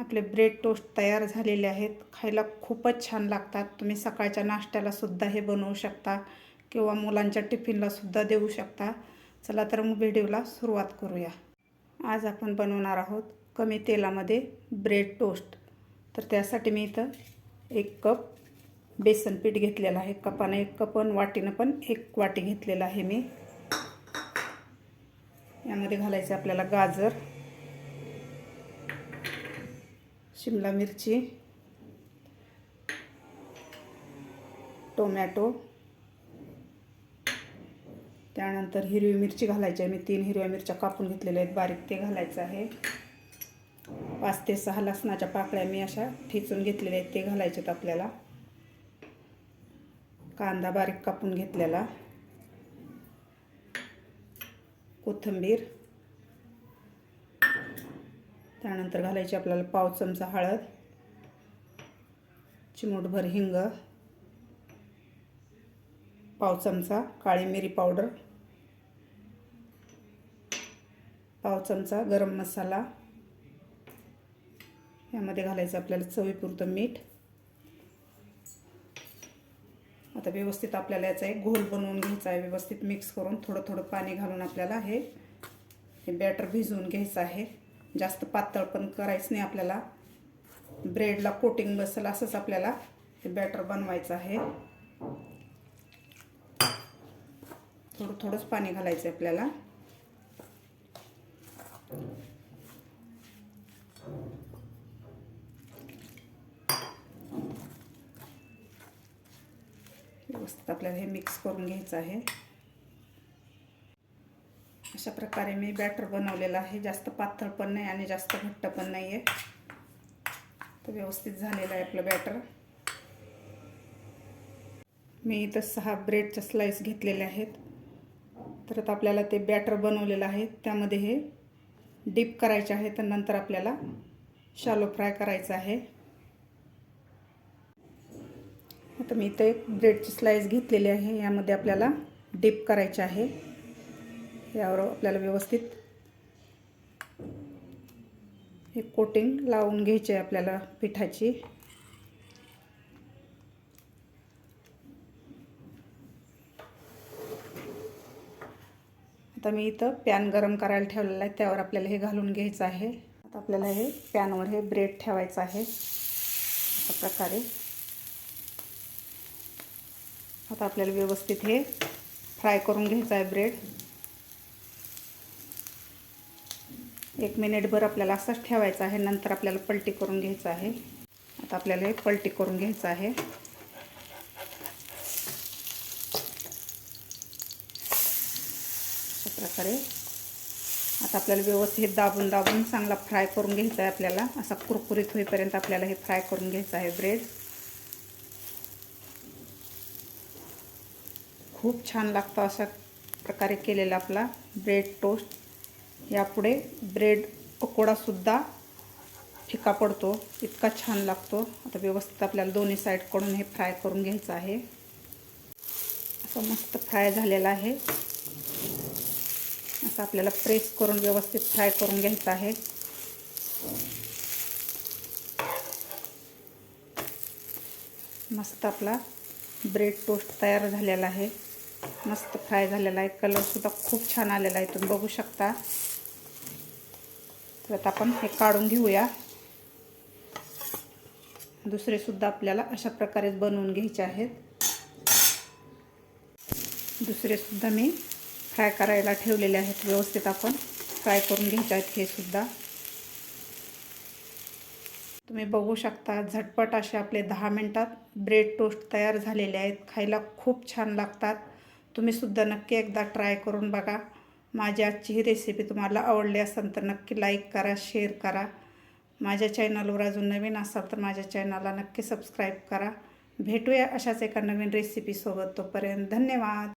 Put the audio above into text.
आपले bread toast तयार झालेले आहेत. खायला खूपच छान लागतात. तुम्ही सकाळच्या नाश्त्याला सुद्धा हे बनवू शकता किंवा मुलांच्या टिफिनला सुद्धा देऊ शकता. चला तर मग व्हिडिओला सुरुवात करूया. आज आपण बनवणार आहोत कमी तेलामध्ये ब्रेड टोस्ट. तर त्यासाठी मी इथं एक कप बेसन पीठ घेतलेलं आहे. कपानं एक कप आणि वाटीनं पण एक वाटी घेतलेलं आहे मी. यामध्ये घालायचं आपल्याला गाजर. शिमला मिरची टोमॅटो त्यानंतर हिरवी मिरची घालायची आहे. मी तीन हिरव्या मिरच्या कापून घेतलेल्या आहेत. बारीक ते घालायचं आहे. पाच ते सहा लसणाच्या पाकळ्या मी अशा ठेचून घेतलेल्या आहेत. ते घालायचे आहेत आपल्याला. कांदा बारीक कापून घेतलेला. कोथिंबीर. त्यानंतर घालायची आपल्याला पाव चमचा हळद चिमूटभर हिंग पाव चमचा काळी मिरी पावडर पाव चमचा गरम मसाला यामध्ये घालायचं आपल्याला चवीपुरतं मीठ. आता व्यवस्थित आपल्याला याचा एक घोल बनवून घ्यायचा आहे व्यवस्थित मिक्स करून थोडं थोडं पाणी घालून आपल्याला हे हे बॅटर भिजवून घ्यायचं आहे. जास्त पातळ पण करायचं नाही आपल्याला. ब्रेडला कोटिंग बसेल असंच आपल्याला ते बॅटर बनवायचं आहे. थोडं थोडंच पाणी घालायचं आहे आपल्याला. व्यवस्थित आपल्याला हे मिक्स करून घ्यायचं आहे. अशा प्रकारे मी बॅटर बनवलेलं आहे. जास्त पातळ पण नाही आणि जास्त घट्ट पण नाही आहे तर व्यवस्थित झालेलं आहे आपलं बॅटर मी इथं सहा ब्रेडच्या स्लाईस घेतलेले आहेत. तर आता आपल्याला ते बॅटर बनवलेलं आहे. त्यामध्ये हे डीप करायचे आहे. तर नंतर आपल्याला शालो फ्राय करायचं आहे. आता मी इथं एक ब्रेडची स्लाईस घेतलेली आहे. यामध्ये आपल्याला डीप करायचे आहे. यावर आपल्याला व्यवस्थित हे कोटिंग लावून घ्यायची आहे आपल्याला पिठाची. आता मी इथं पॅन गरम करायला ठेवलेलं आहे त्यावर आपल्याला हे घालून घ्यायचं आहे. आता आपल्याला हे पॅनवर हे ब्रेड ठेवायचं आहे. अशा प्रकारे. आता आपल्याला व्यवस्थित हे फ्राय करून घ्यायचं आहे ब्रेड. एक मिनिटभर आपल्याला असंच ठेवायचं आहे. नंतर आपल्याला पलटी करून घ्यायचं आहे. आता आपल्याला हे पलटी करून घ्यायचं आहे. अशा प्रकारे आता आपल्याला व्यवस्थित दाबून दाबून चांगला फ्राय करून घ्यायचा आहे आपल्याला. असा कुरकुरीत होईपर्यंत आपल्याला हे फ्राय करून घ्यायचं आहे. ब्रेड खूप छान लागतं अशा प्रकारे केलेला आपला ब्रेड टोस्ट. यापुढे ब्रेड पकोडासुद्धा फिका पडतो इतका छान लागतो. आता व्यवस्थित आपल्याला दोन्ही साईडकडून हे फ्राय करून घ्यायचं आहे. असं मस्त फ्राय झालेला आहे. असं आपल्याला प्रेस करून व्यवस्थित फ्राय करून घ्यायचं आहे. मस्त आपला ब्रेड टोस्ट तयार झालेला आहे. मस्त फ्राय झालेला आहे. कलरसुद्धा खूप छान आलेला आहे. तुम्ही बघू शकता. तर आता आपण हे काढून घेऊया. दुसरेसुद्धा आपल्याला अशा प्रकारेच बनवून घ्यायचे आहेत. दुसरेसुद्धा मी फ्राय करायला ठेवलेले आहेत. व्यवस्थित आपण फ्राय करून घ्यायचे आहेत हे सुद्धा. तुम्ही बघू शकता झटपट असे आपले दहा मिनटात ब्रेड टोस्ट तयार झालेले आहेत. खायला खूप छान लागतात. तुम्हीसुद्धा नक्की एकदा ट्राय करून बघा. माझी आजची ही रेसिपी तुम्हाला आवडली असेल तर नक्की लाईक करा शेअर करा. माझ्या चॅनलवर अजून नवीन असाल तर माझ्या चॅनलला नक्की सबस्क्राईब करा. भेटूया अशाच एका नवीन रेसिपीसोबत तोपर्यंत धन्यवाद.